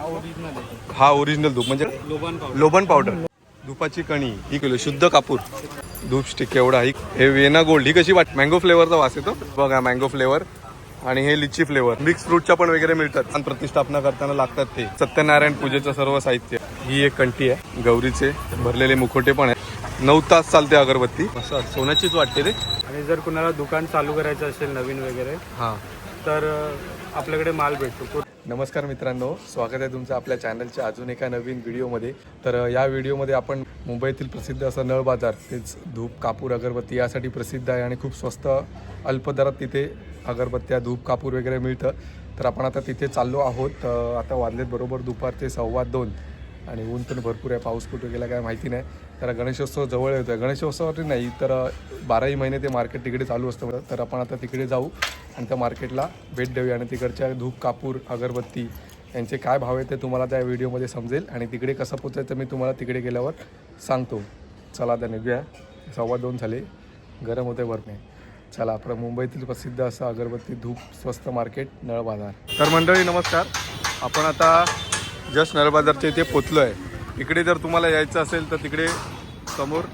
हा ओरिजिनल धूप म्हणजे लोबन पावडर. धुपाची कणी ही किलो शुद्ध कापूर. धूप स्टिक एवढा ही हे वेना गोल्ड ही कशी वाट मँगो फ्लेवरचा वास येतो. बघा मँगो फ्लेवर आणि हे लिची फ्लेवर मिक्स फ्रूटच्या पण वगैरे मिळतात. आणि प्रतिष्ठापना करताना लागतात ते. सत्यनारायण पूजेचं सर्व साहित्य. ही एक कंठी आहे. गौरीचे भरलेले मुखोटे पण आहे नऊ तास चालते अगरबत्ती. असं सोन्याचीच वाटते रे. आणि जर कुणाला दुकान चालू करायचं असेल नवीन वगैरे हां. तर आपल्याकडे माल भेटतो. नमस्कार मित्रांनो स्वागत आहे तुमचं आपल्या चॅनलच्या अजून एका नवीन व्हिडिओमध्ये. तर या व्हिडिओमध्ये आपण मुंबईतील प्रसिद्ध असं नळ बाजार तेच धूप कापूर अगरबत्ती यासाठी प्रसिद्ध आहे आणि खूप स्वस्त अल्प दरात तिथे अगरबत्त्या धूप कापूर वगैरे मिळतं. तर आपण आता तिथे चाललो आहोत. आता वाजलेत बरोबर दुपारचे सव्वा दोन आणि ऊन पण भरपूर आहे पाऊस कुठे गेला काय माहिती नाही. तर गणेशोत्सव जवळ येतो आहे गणेशोत्सवासाठी नाही तर बाराही महिने ते मार्केट तिकडे चालू असतं. तर आपण आता तिकडे जाऊ. आणि त्या मार्केटला भेट देऊया आणि तिकडच्या धूप कापूर अगरबत्ती यांचे काय भाव आहे ते तुम्हाला त्या व्हिडिओमध्ये समजेल. आणि तिकडे कसं पोचायचं मी तुम्हाला तिकडे गेल्यावर सांगतो. चला आता निघूया. सव्वा दोन झाले. गरम होते वरणे चला आपलं मुंबईतील प्रसिद्ध असं अगरबत्ती धूप स्वस्त मार्केट नळ बाजार. तर मंडळी नमस्कार. आपण आता जस्ट नळ बाजारच्या इथे पोचलो आहे इकडे जर तुम्हाला यायचं असेल तर तिकडे समोर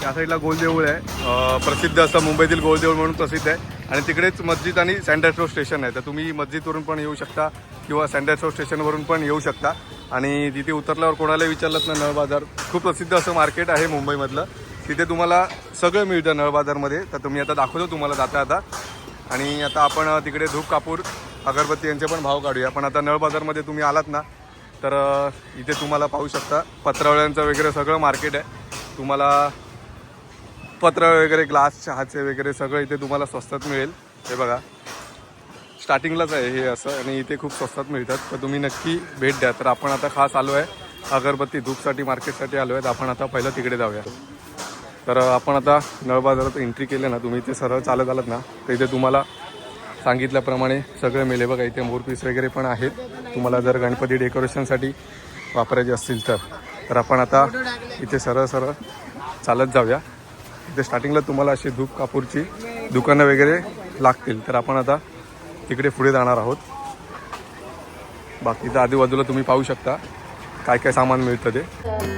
त्या साईडला गोलदेऊळ आहे. प्रसिद्ध असं मुंबईतील गोलदेऊळ म्हणून प्रसिद्ध आहे. आणि तिकडेच मस्जिद आणि सँडॅस्ट्रो स्टेशन आहे. तर तुम्ही मस्जिदवरून पण येऊ शकता किंवा सँडॅस्ट्रो स्टेशनवरून पण येऊ शकता. आणि तिथे उतरल्यावर कोणालाही विचारलं ना नळ बाजार. खूप प्रसिद्ध असं मार्केट आहे मुंबईमधलं. तिथे तुम्हाला सगळं मिळतं नळ बाजारमध्ये. तर तुम्ही आता दाखवतो तुम्हाला जाता आता. आणि आता आपण तिकडे धूप कापूर अगरबत्ती यांचे पण भाव काढूया. पण आता नळ बाजारमध्ये तुम्ही आलात ना तर इथे तुम्हाला पाहू शकता पत्रावळ्यांचं वगैरे सगळं मार्केट आहे. तुम्हाला पत्र वगैरे ग्लास चहाचे वगैरे सगळं इथे तुम्हाला स्वस्तात मिळेल. हे बघा. स्टार्टिंगलाच आहे हे असं आणि इथे खूप स्वस्तात मिळतात. तर तुम्ही नक्की भेट द्या. तर आपण आता खास आलो आहे अगरबत्ती धूपसाठी मार्केटसाठी आलो आहे तर आपण आता पहिलं तिकडे जाऊया. तर आपण आता नळ बाजारात एंट्री केले ना तुम्ही इथे सरळ चालत आलात ना तर इथे तुम्हाला सांगितल्याप्रमाणे सगळं मिळेल. बघा इथे मोरपीस वगैरे पण आहेत. तुम्हाला जर गणपती डेकोरेशनसाठी वापरायचे असतील तर. तर आपण आता इथे सरळ सरळ चालत जाऊया. इथे स्टार्टिंगला तुम्हाला अशी धूप कापूरची दुकानं वगैरे लागतील. तर आपण आता तिकडे पुढे जाणार आहोत. बाकीचं आजूबाजूला तुम्ही पाहू शकता काय काय सामान मिळतं ते.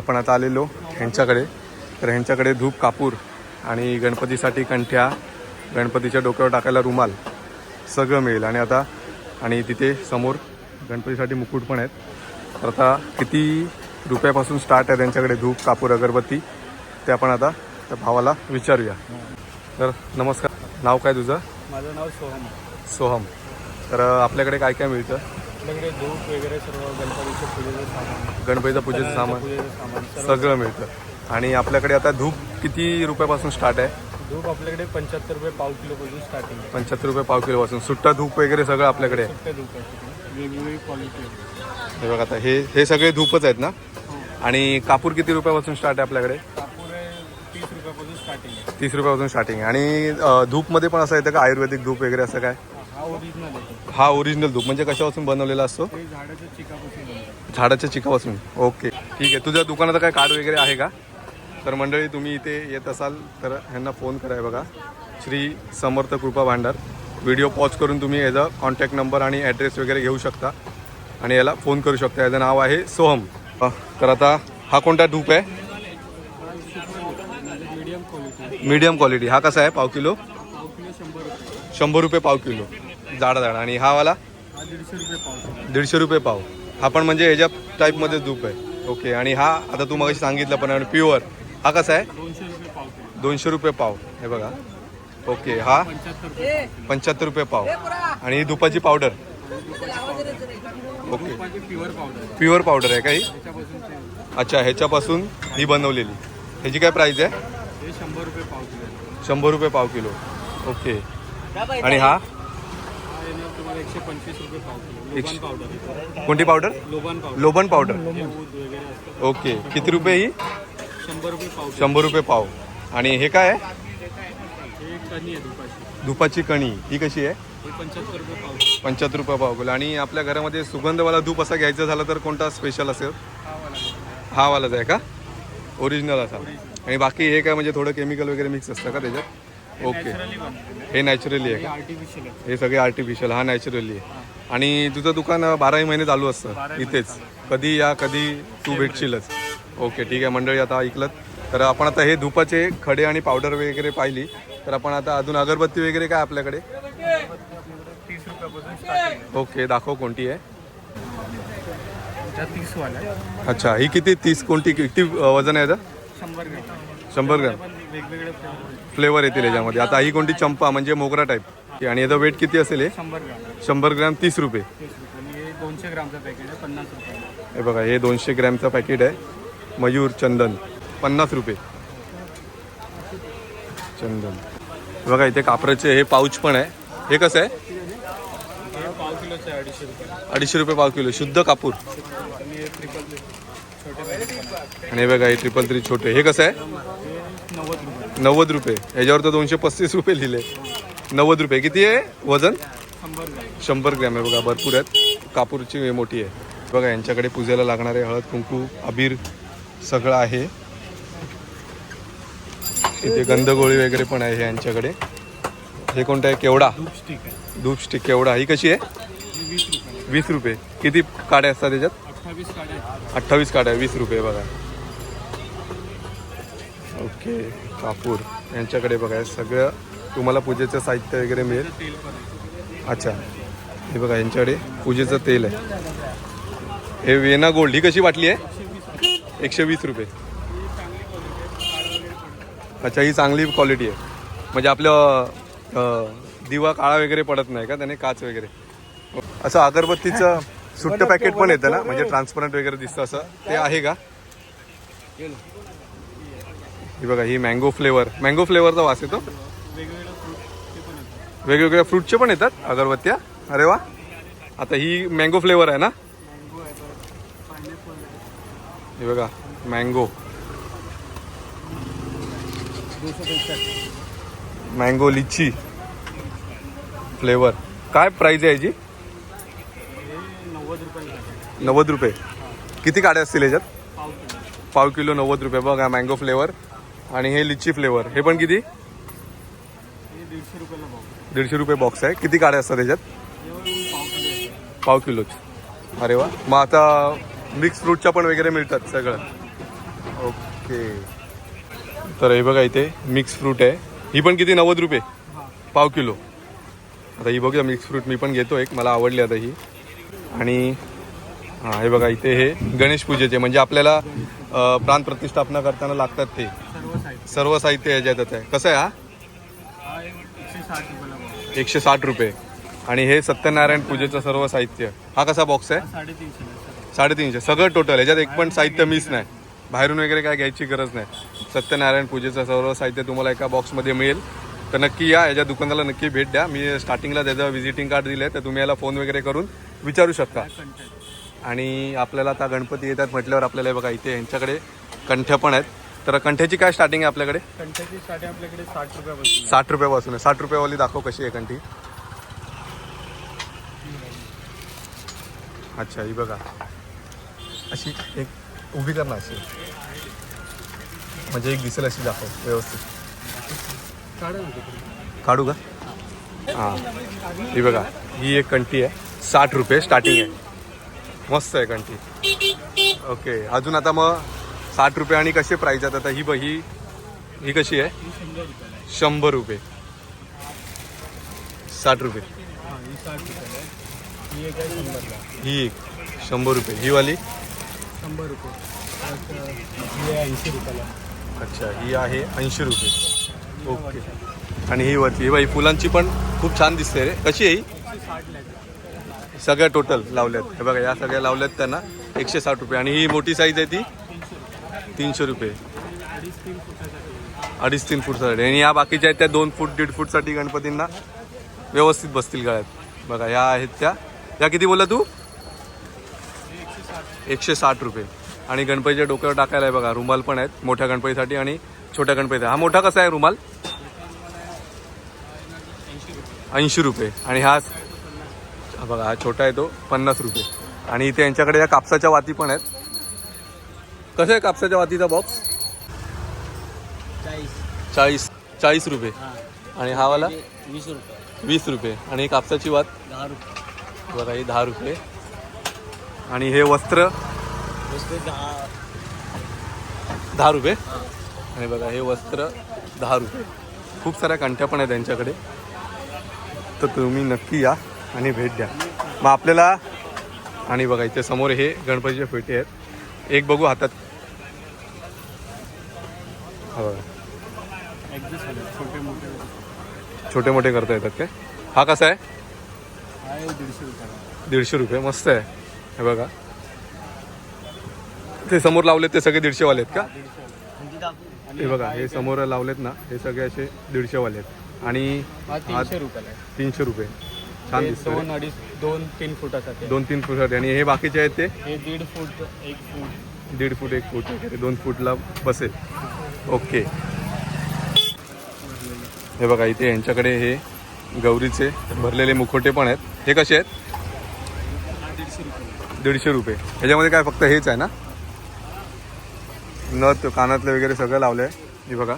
आपण आता आलेलो ह्यांच्याकडे. तर ह्यांच्याकडे धूप कापूर आणि गणपतीसाठी कंठ्या गणपतीच्या डोक्यावर टाकायला रुमाल सगळं मिळेल. आणि आता आणि तिथे समोर गणपतीसाठी मुकुट पण आहेत. तर आता किती रुपयापासून स्टार्ट आहे त्यांच्याकडे धूप कापूर अगरबत्ती ते आपण आता त्या भावाला विचारूया. तर नमस्कार. नाव काय तुझं? माझं नाव सोहम. सोहम. तर आपल्याकडे काय काय मिळतं? आपल्याकडे धूप वगैरे सर्व गणपतीच्या पूजेचं सामान. गणपतीचं पूजेचं सामान. पूजेचं सामान सर्व. सगळं मिळतं. आणि आपल्याकडे आता धूप किती रुपयापासून स्टार्ट आहे? धूप आपल्याकडे पंच्याहत्तर रुपये पाव किलोपासून स्टार्टिंग आहे. पंच्याहत्तर रुपये पाव किलोपासून सुट्टा धूप वगैरे सगळं आपल्याकडे आहे. सुट्टे धूप आहे. तिकडे. वेगवेगळी क्वालिटी हे बघा आता हे हे सगळे धूपच आहेत ना? आणि कापूर किती रुपयापासून स्टार्ट आहे आपल्याकडे? कापूर आहे तीस रुपयापासून स्टार्टिंग आहे. तीस रुपयापासून स्टार्टिंग आहे. आणि अं, धूपमध्ये पण असं येतं का? आयुर्वेदिक धूप वगैरे असं काय? हा ओरिजिनल धूप. म्हणजे कशापासून बनवलेला असतो? झाडाच्या चिकापासून बनतं झाडाच्या चिकापासून. ओके. ठीक आहे. तुझ्या दुकानाचं काय कार्ड वगैरे आहे का? तर मंडळी तुम्ही इथे येत असाल तर ह्यांना फोन कराय बघा. श्री समर्थ कृपा भांडार. व्हिडिओ पॉज करून तुम्ही याचा कॉन्टॅक्ट नंबर आणि ॲड्रेस वगैरे घेऊ शकता. आणि याला फोन करू शकता. याचं नाव आहे सोहम. तर आता हा कोणता धूप आहे? Medium quality. हा कसा आहे? पाव किलो? शंभर रुपये पाव किलो. जाडा जाडा. आणि हा वाला? दीडशे रुपये पाव. किलो दीडशे रुपये पाव हा पण म्हणजे ह्याच्या टाईपमध्ये धूप आहे. ओके आणि हा आता तू मग सांगितलं पण आणि प्युअर हा कसा आहे? दोनशे रुपये पाव. हे बघा. ओके हा? पंच्याहत्तर रुपये पाव. आणि ही दुपाची पावडर ओके प्युअर पावडर आहे का ही? अच्छा ह्याच्यापासून ही बनवलेली. ह्याची काय प्राईस आहे? शंभर रुपये पाव किलो आहे. शंभर रुपये पाव किलो. ओके आणि हा? एकशे पंचवीस रुपये पाव किलो. लोबन पावडर आहे. कोणती पावडर लोबन पावडर लोबन पावडर हे ऊद वगैरे असतं. ओके. किती रुपये ही? शंभर रुपये पाव किलो. शंभर रुपये पाव. आणि हे काय आहे? कणी आहे दुपारची. धुपाची कणी. ही कशी आहे? हे पंच्याहत्तर रुपये पाव पंच्याहत्तर रुपये पाव किलो. आणि आपल्या घरामध्ये सुगंधवाला धूप असा घ्यायचा झाला तर कोणता स्पेशल असेल? हा वाला हा वालाच आहे का? ओरिजिनल असा. आणि बाकी हे काय म्हणजे थोडं केमिकल वगैरे मिक्स असतं का त्याच्यात? ओके हे नॅचरली आहे. का आर्टिफिशियल आहे. हे सगळे आर्टिफिशियल हा नॅचरली आहे. आणि तुझं दुकान बाराही महिने चालू असतं. इथेच. कधी या कधी तू भेटशीलच. ओके ठीक आहे. मंडळी आता ऐकलं तर आपण आता हे धुपाचे खडे आणि पावडर वगैरे पाहिली. तर आपण आता अजून अगरबत्ती वगैरे काय आपल्याकडे? तीस रुपयापासून स्टार्टिंग ओके दाखव कोणती आहे. आहे त्या तीस वाला आहे. अच्छा ही किती? तीस कोणती? किती अं, वजन आहे याचं? शंभर ग्रॅम. शंभर ग्रॅम. पण वेगवेगळे फ्लेवर. फ्लेवर येतील याच्यामध्ये. आता ही कोणती चंपा म्हणजे मोगरा टाईप आणि याचं वेट किती असेल हे? शंभर ग्रॅम. शंभर ग्रॅम तीस रुपये. रुपये. हे दोनशे ग्रामचं पॅकेट आहे पन्नास रुपये. हे बघा हे दोनशे ग्रॅमचं पॅकेट आहे. मयूर चंदन पन्नास रुपये. चंदन. बघा इथे कापराचे हे पाऊच पण आहे. हे कसं आहे? अडीचशे रुपये. पाव किलो. शुद्ध कापूर. आणि हे बघा हे ट्रिपल थ्री छोटे. हे कसं आहे? नव्वद रुपये. याच्यावर तर दोनशे पस्तीस रुपये लिहिले. नव्वद रुपये. किती आहे? वजन? शंभर ग्रॅम आहे बघा. भरपूर आहेत. कापूरची मोठी आहे. बघा यांच्याकडे पूजेला लागणारे हळद कुंकू अबीर सगळं आहे. इथे गंधगोळी वगैरे पण आहे यांच्याकडे. हे कोणतं आहे? केवडा? धूप स्टिक केवडा. ही कशी आहे? वीस रुपये. किती काड्या असतात त्याच्यात? अठ्ठावीस अठ्ठावीस काड्या. वीस रुपये बघा. ओके. कापूर यांच्याकडे बघा सगळं तुम्हाला पूजेचं साहित्य वगैरे मिळेल. अच्छा हे बघा यांच्याकडे पूजेचं तेल आहे. हे वेना गोल्ड ही कशी वाटली आहे? एकशे वीस रुपये. अच्छा ही चांगली क्वालिटी आहे. म्हणजे आपलं दिवा काळा वगैरे पडत नाही का? त्याने काच वगैरे. असं अगरबत्तीचं सुट्ट पॅकेट पण येतं ना? म्हणजे ट्रान्सपरंट वगैरे दिसतं असं. ते आहे का? ही बघा ही मँगो फ्लेवर मँगो फ्लेवरचा वास येतो. वेगवेगळ्या फ्रूटचे पण येतात अगरबत्त्या. अरे वा. आता ही मँगो फ्लेवर आहे ना? हे बघा मँगो मँगो लिची फ्लेवर काय प्राइस आहे याची? नव्वद नव्वद रुपये. किती काड्या असतील याच्यात? पाव किलो. नव्वद रुपये. बघा मँगो फ्लेवर आणि हे लिची फ्लेवर. हे पण किती? दीडशे रुपये बॉक्स आहे. किती काड्या असतात त्याच्यात? पाव किलोच. अरे वा. मग आता मिक्स फ्रूटच्या पण वगैरे मिळतात सगळं. ओके तर हे बघा इथे मिक्स फ्रूट आहे. ही पण किती? नव्वद रुपये. पाव किलो. आता ही बघूया मिक्स फ्रूट मी पण घेतो एक. मला आवडली आता ही. आणि हां हे बघा इथे हे गणेश पूजेचे. म्हणजे आपल्याला प्राण प्रतिष्ठापना करताना लागतात ते. सर्व साहित्य. याच्यातच आहे. कसं आहे हा? एक एकशे साठ रुपये. आणि हे सत्यनारायण पूजेचं सर्व साहित्य. हा कसा बॉक्स आहे? साडेतीनशे सगळं टोटल याच्यात एक पण साहित्य मिस नाही. बाहेरून वगैरे काय घ्यायची गरज नाही. सत्यनारायण पूजेचं सर्व साहित्य तुम्हाला एका बॉक्समध्ये मिळेल. तर नक्की या याच्या दुकानाला नक्की भेट द्या. मी स्टार्टिंगला त्याचं व्हिजिटिंग कार्ड दिलं आहे तर तुम्ही याला फोन वगैरे करून विचारू शकता. आणि आपल्याला आता गणपती येतात म्हटल्यावर आपल्याला बघा इथे यांच्याकडे कंठ्या पण आहेत. तर कंठ्याची काय स्टार्टिंग आहे आपल्याकडे? कंटेची स्टार्टिंग आपल्याकडे साठ रुपयापासून. साठ रुपयापासून आहे. साठ रुपयावाली दाखव कशी आहे कंठी. अच्छा ही बघा. अशी एक उभी कर ना अशी. म्हणजे एक दिसेल अशी दाखव व्यवस्थित. काढू का? हां. ही बघा ही एक कंठी आहे. साठ रुपये स्टार्टिंग आहे. मस्त आहे कंठी. ओके अजून आता मग साठ रुपये आणि कसे प्राईज आहेत? आता ही ब ही ही कशी आहे? शंभर रुपये. साठ रुपये. ही एक. शंभर रुपये. ही वाली? शंभर रुपये ऐंशी रुपयाला अच्छा ही आहे ऐंशी रुपये. ओके. आणि ही वरती ही बाई फुलांची पण खूप छान दिसते रे. कशी आहे ही? आहे. सगळ्या टोटल लावल्यात. हे बघा या सगळ्या लावल्यात त्यांना एकशे साठ रुपये. आणि ही मोठी साईज आहे ती. तीनशे रुपये. अडीच तीन फूटसाठी. आणि या बाकीच्या आहेत त्या दोन फूट दीड फूटसाठी गणपतींना व्यवस्थित बसतील गळ्यात. बघा या आहेत त्या. या किती बोलला तू? एकशे साठ रुपये. आणि गणपतीच्या डोक्यावर टाकायला आहे बघा रुमाल पण आहेत मोठ्या गणपतीसाठी आणि छोट्या गणपतीसाठी. हा मोठा कसा आहे रुमाल? ऐंशी रुपये. आणि हा हा बघा हा छोटा आहे तो पन्नास रुपये. आणि इथे यांच्याकडे या कापसाच्या वाती पण आहेत. कसं आहे कापसाच्या वातीचा बॉक्स चाळीस. चाळीस. चाळीस रुपये. हां. आणि हा वाला? वीस रुपये. वीस रुपये. आणि कापसाची वात? दहा रुपये. बघा ही दहा रुपये. आणि हे वस्त्र? वीस दहा. दहा रुपये? आणि बघा हे वस्त्र दहा रुपये. खूप साऱ्या कंठ्या पण आहेत त्यांच्याकडे तर तुम्ही नक्की या आणि भेट द्या. मग आपल्याला आणि बघा इथे समोर हे गणपतीचे पेटे आहेत. एक बघू हातात. छोटे मोठे करता येतात काय? हा कसा आहे? दीडशे रुपये. मस्त आहे. हे बघा. ते समोर लावलेत ते सगळे दीडशेवाले आहेत का? हे बघा हे समोर लावलेत ना हे सगळे असे दीडशेवाले आहेत. आणि तीनशे रुपये. छान हे दिसतं दोन अडीच दोन तीन फुटासाठी. दोन तीन फूट आणि हे बाकीचे आहेत ते? हे दीड फूट एक फूट. दीड फूट एक फूट वगैरे दोन फूटला बसेल. ओके. हे बघा इथे यांच्याकडे हे गौरीचे भरलेले मुखोटे पण आहेत. हे कसे आहेत? दीडशे रुपये. दीडशे रुपये. ह्याच्यामध्ये काय फक्त हेच आहे ना? नथ कानातले वगैरे सगळं लावलं आहे हे बघा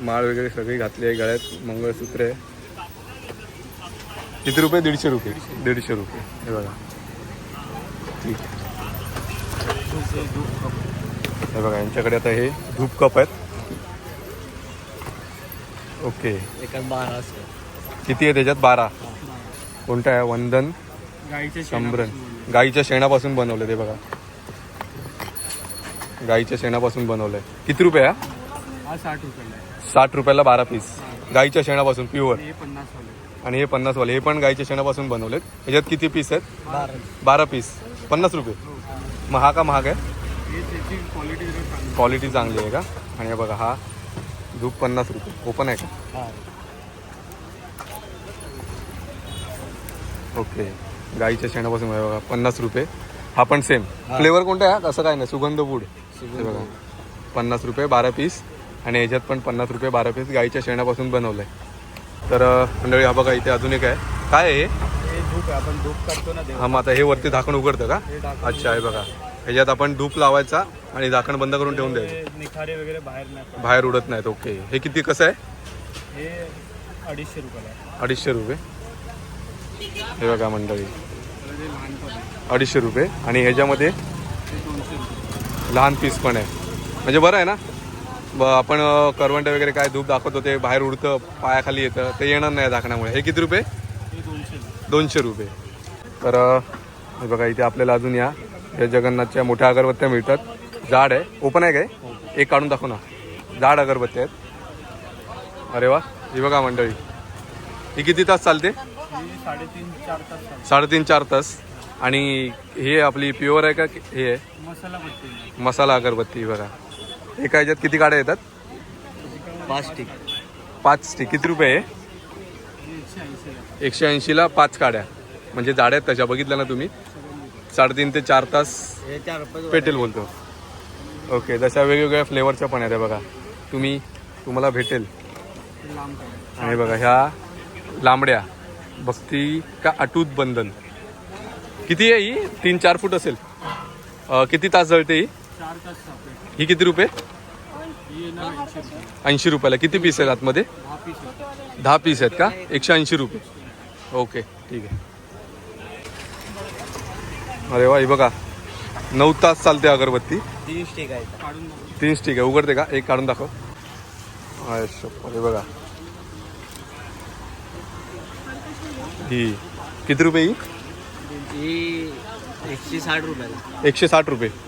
माळ वगैरे सगळी घातली आहे गळ्यात मंगळसूत्र आहे. किती रुपये? दीडशे रुपये. दीडशे रुपये. हे बघा. ठीक हे बघा यांच्याकडे आता हे धूप कप आहेत. ओके. बारा किती आहे त्याच्यात? बारा. कोणता आहे? वंदन? शेणापासून गाईच्या शेणापासून बनवलं ते बघा. गाईच्या शेणापासून बनवलंय. किती रुपये हा? साठ रुपयाला साठ रुपयाला बारा पीस. गाईच्या शेणापासून प्युअर पन्नास आणि हे पन्नास वाले हे पण गाईच्या शेणापासून बनवलेत. ह्याच्यात किती पीस आहेत? बारा. पीस पन्नास रुपये. मग हा का महाग आहे? हे क्वालिटी चांगली. आहे का? आणि हे बघा हा धूप पन्नास रुपये. ओपन आहे का? हा. ओके गाईच्या शेणापासून बघा पन्नास रुपये. हा पण सेम हा. फ्लेवर कोणता आहे हा? असं काय नाही. सुगंध हे बघा. पन्नास रुपये बारा पीस आणि ह्याच्यात पण पन्नास रुपये बारा पीस गाईच्या शेणापासून बनवलं आहे तर मंडळी हा बघा इथे अजून एक आहे. काय आहे हे? आपण धूप ना मग आता हे वरती झाकण उघडतं का? अच्छा आहे बघा. ह्याच्यात आपण धूप लावायचा आणि झाकण बंद करून ठेवून द्यायचं. निखारे वगैरे बाहेर नाही. बाहेर उडत नाहीत ओके. हे किती कसं आहे? हे अडीचशे रुपयाला आहे. अडीचशे रुपये. हे बघा मंडळी. अडीचशे रुपये. आणि ह्याच्यामध्ये रुपये. लहान पीस पण आहे. म्हणजे बरं आहे ना? आपण करवंट वगैरे काय धूप दाखवतो ते बाहेर उडतं पायाखाली येतं ते येणार नाही झाकणामुळे हे किती रुपये? हे दोनशे रुपये. तर हे बघा इथे आपल्याला अजून या. या जगन्नाथच्या मोठ्या अगरबत्त्या मिळतात. जाड आहे. ओपन आहे काय? एक काढून दाखव ना. जाड अगरबत्त्या आहेत. अरे वा. ही बघा मंडळी. ही किती तास चालते? हे साडेतीन चार तास. आणि हे आपली प्युअर आहे का? हे आहे? मसाला अगरबत्ती बघा. एका ह्याच्यात किती गाड्या येतात? पाच टिक. पाच स्टिक किती रुपये आहे एकशे ऐंशीला पाच काड्या म्हणजे जाड्या आहेत तशा बघितल्या ना तुम्ही? साडेतीन ते चार तास पेटेल बोलतो. ओके जशा वेगवेगळ्या फ्लेवरच्या पण आहेत बघा. तुम्ही तुम्हाला भेटेल. आणि बघा ह्या लांबड्या. भक्ती का अटूट बंधन. किती आहे ही? तीन चार फूट असेल. किती तास जळते ही? ही किती रुपये? ही ऐंशी रुपये रुपयाला. किती पीस आहेत आतमध्ये? दहा पीस आहे. आहेत का? एकशे ऐंशी रुपये. ओके ठीक आहे. अरे वा बघा. नऊ तास चालते अगरबत्ती. तीन स्टिक. तीन स्टिक आहे उघडते का? एक काढून दाखव. हे बघा. ही. किती रुपये ही? एकशे साठ रुपयाला एकशे साठ रुपये.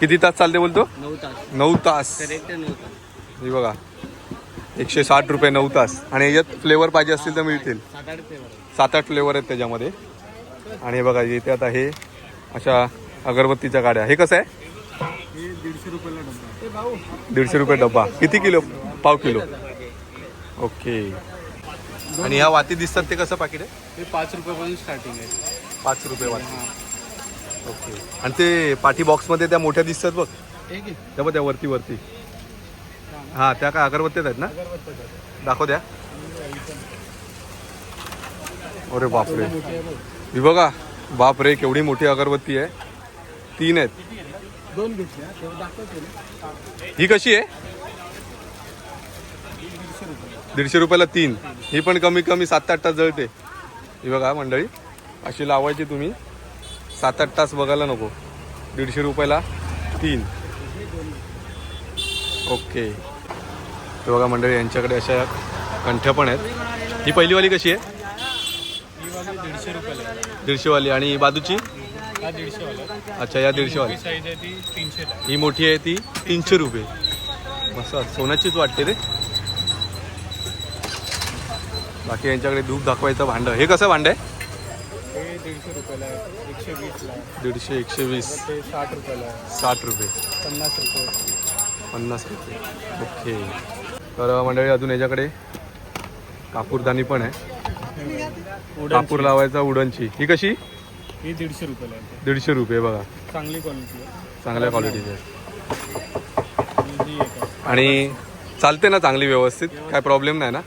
किती तास चालते बोलतो? नऊ तास. नऊ तास. करेक्ट नऊ तास. ही बघा. एकशे साठ रुपये नऊ तास. आणि याच्यात फ्लेवर पाहिजे असतील तर मिळतील. सात आठ फ्लेवर सात आठ फ्लेवर आहेत त्याच्यामध्ये. आणि हे बघा इथे आता हे अशा अगरबत्तीच्या गाड्या. हे कसं आहे? हे दीडशे रुपयाला डब्बा हे भाऊ. दीडशे रुपये डब्बा. किती किलो? पाव किलो. ओके. आणि ह्या वाती दिसतात ते कसं पाकिट आहे? हे पाच रुपयापासून स्टार्टिंग आहे. पाच रुपये वाती. ओके. आणि ते पाठी बॉक्समध्ये त्या मोठ्या दिसतात बघ. त्या बघ त्या वरती वरती. हां त्या काय अगरबत्त्याच आहेत ना? दाखव द्या अरे बापरे. ही बघा. बापरे केवढी मोठी अगरबत्ती आहे. तीन आहेत. दोन हा, ही कशी आहे? दीडशे रुपयाला तीन. ही पण कमी कमी सात आठ तास जळते. ही बघा मंडळी अशी लावायची तुम्ही. सात आठ तास बघायला नको. दीडशे रुपयाला तीन. ओके. हे बघा मंडळी यांच्याकडे अशा कंठ्या पण आहेत. ही पहिलीवाली कशी आहे? दीडशे रुपयाला दीडशेवाली. आणि बाजूची? हा अच्छा या दीडशेवाली. साईज आहे ती तीनशेला ही मोठी आहे ती तीनशे रुपये. मस्त. सोन्याचीच वाटते रे. बाकी यांच्याकडे दूध दाखवायचं भांडं. हे कसं भांडं आहे? दीडशे रुपयाला आहे. एकशे वीसला आहे. दीडशे एकशे वीस. ते साठ रुपयाला आहे. साठ रुपये. पन्नास रुपये. पन्नास रुपये. ओके. तर मंडळी अजून याच्याकडे कापूरदानी पण आहे. कापूर लावायचा उडनची. ही कशी? ही दीडशे रुपयाला आहे. दीडशे रुपये बघा. चांगली क्वालिटी आहे. चांगल्या क्वालिटीची आहे. आणि ही एक आहे आणि चालते ना चांगली व्यवस्थित? काय प्रॉब्लेम नाही ना?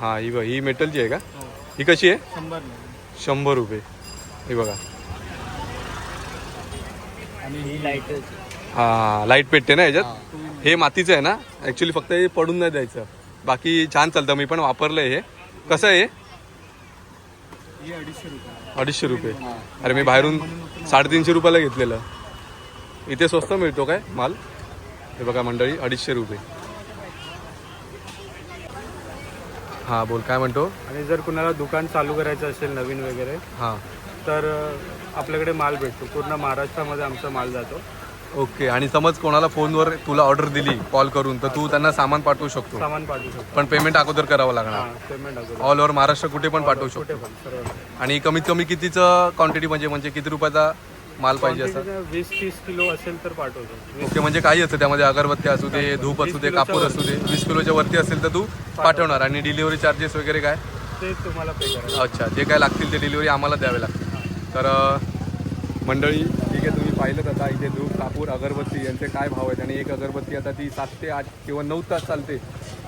हां ही बघ ही मेटलची आहे का? हो. ही कशी आहे? शंभर नाही शंभर रुपये. हे बघा. ही लाइट पेटते ना ह्याच्यात हे. मातीचं आहे ना? ॲक्च्युली फक्त हे पडून नाही द्यायचं. बाकी छान चालतं. मी पण वापरलं हे. कसं आहे अडीचशे रुपये. अरे मी बाहेरून साडेतीनशे रुपयाला घेतलेलं. इथे स्वस्त मिळतो काय माल? हे बघा मंडळी अडीचशे रुपये. हां बोल काय म्हणतो? आणि जर कुणाला दुकान चालू करायचं असेल नवीन वगैरे हां. तर आपल्याकडे माल भेटतो. पूर्ण महाराष्ट्रामध्ये आमचा माल जातो. ओके आणि समज कोणाला फोनवर तुला ऑर्डर दिली कॉल करून तर तू त्यांना सामान पाठवू शकतो. सामान पाठवू शकतो. पण पेमेंट अगोदर करावं लागणार. हां पेमेंट अगोदर. ऑल ओव्हर महाराष्ट्र कुठे पण पाठवू कुठे शकतो. पण सर्व. आणि कमीत कमी कितीचं क्वांटिटी म्हणजे म्हणजे किती रुपयाचा माल पाहिजे असं? वीस तीस किलो असेल तर पाठवतो. ओके म्हणजे काही असतं त्यामध्ये अगरबत्ती असू दे धूप असू दे कापूर असू दे. वीस किलोच्या वरती असेल तर तू पाठवणार. आणि डिलिव्हरी चार्जेस वगैरे काय? ते तुम्हाला पे करायचं. अच्छा जे काय लागतील ते डिलिव्हरी आम्हाला द्यावे लागतील. तर मंडळी ठीक आहे तुम्ही पाहिलं आता इथे धूप कापूर अगरबत्ती यांचे काय भाव आहेत? आणि एक अगरबत्ती आता ती सात ते आठ किंवा नऊ तास चालते.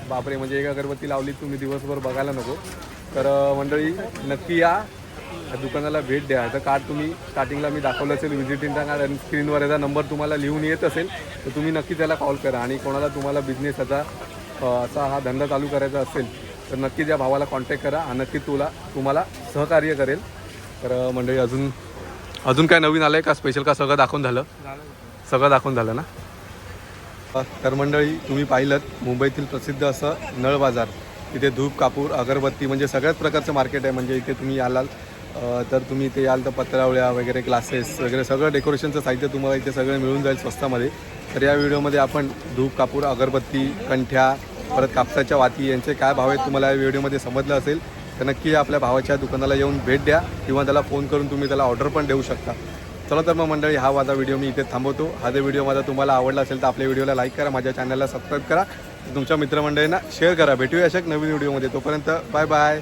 बापरे म्हणजे एक अगरबत्ती लावली तुम्ही दिवसभर बघायला नको. तर मंडळी नक्की या. या दुकानाला भेट द्या. तर कार्ड तुम्ही स्टार्टिंगला मी दाखवलं असेल व्हिजिटिंगचा कार्ड आणि स्क्रीनवर याचा नंबर तुम्हाला लिहून येत असेल तर तुम्ही नक्की त्याला कॉल करा. आणि कोणाला तुम्हाला बिझनेस याचा असा हा धंदा चालू करायचा असेल तर नक्की त्या भावाला कॉन्टॅक्ट करा आणि नक्की तुला तुम्हाला सहकार्य करेल. तर मंडळी अजून अजून काय नवीन आलं आहे का? स्पेशल का सगळं दाखवून झालं? सगळं दाखवून झालं ना? तर मंडळी तुम्ही पाहिलं मुंबईतील प्रसिद्ध असं नळ बाजार. इथे धूप कापूर अगरबत्ती म्हणजे सगळ्याच प्रकारचं मार्केट आहे. म्हणजे इथे तुम्ही आलात तर तुम्ही इथे याल तर पत्रावळ्या वगैरे ग्लासेस वगैरे सगळं डेकोरेशनचं साहित्य तुम्हाला इथे सगळं मिळून जाईल स्वस्तामध्ये. तर या व्हिडिओमध्ये आपण धूप कापूर अगरबत्ती कंठ्या परत कापसाच्या वाती यांचे काय भाव आहेत तुम्हाला या व्हिडिओमध्ये समजलं असेल तर नक्की आपल्या भावाच्या दुकानाला येऊन भेट द्या किंवा त्याला फोन करून तुम्ही त्याला ऑर्डर पण देऊ शकता. चला तर मग मंडळी हा माझा व्हिडिओ मी इथे थांबवतो. हा जर व्हिडिओ माझा तुम्हाला आवडला असेल तर आपल्या व्हिडिओला लाईक करा माझ्या चॅनलला सबस्क्राईब करा. तुमच्या मित्रमंडळींना शेअर करा. भेटूया अशा एक नवीन व्हिडिओमध्ये तोपर्यंत बाय बाय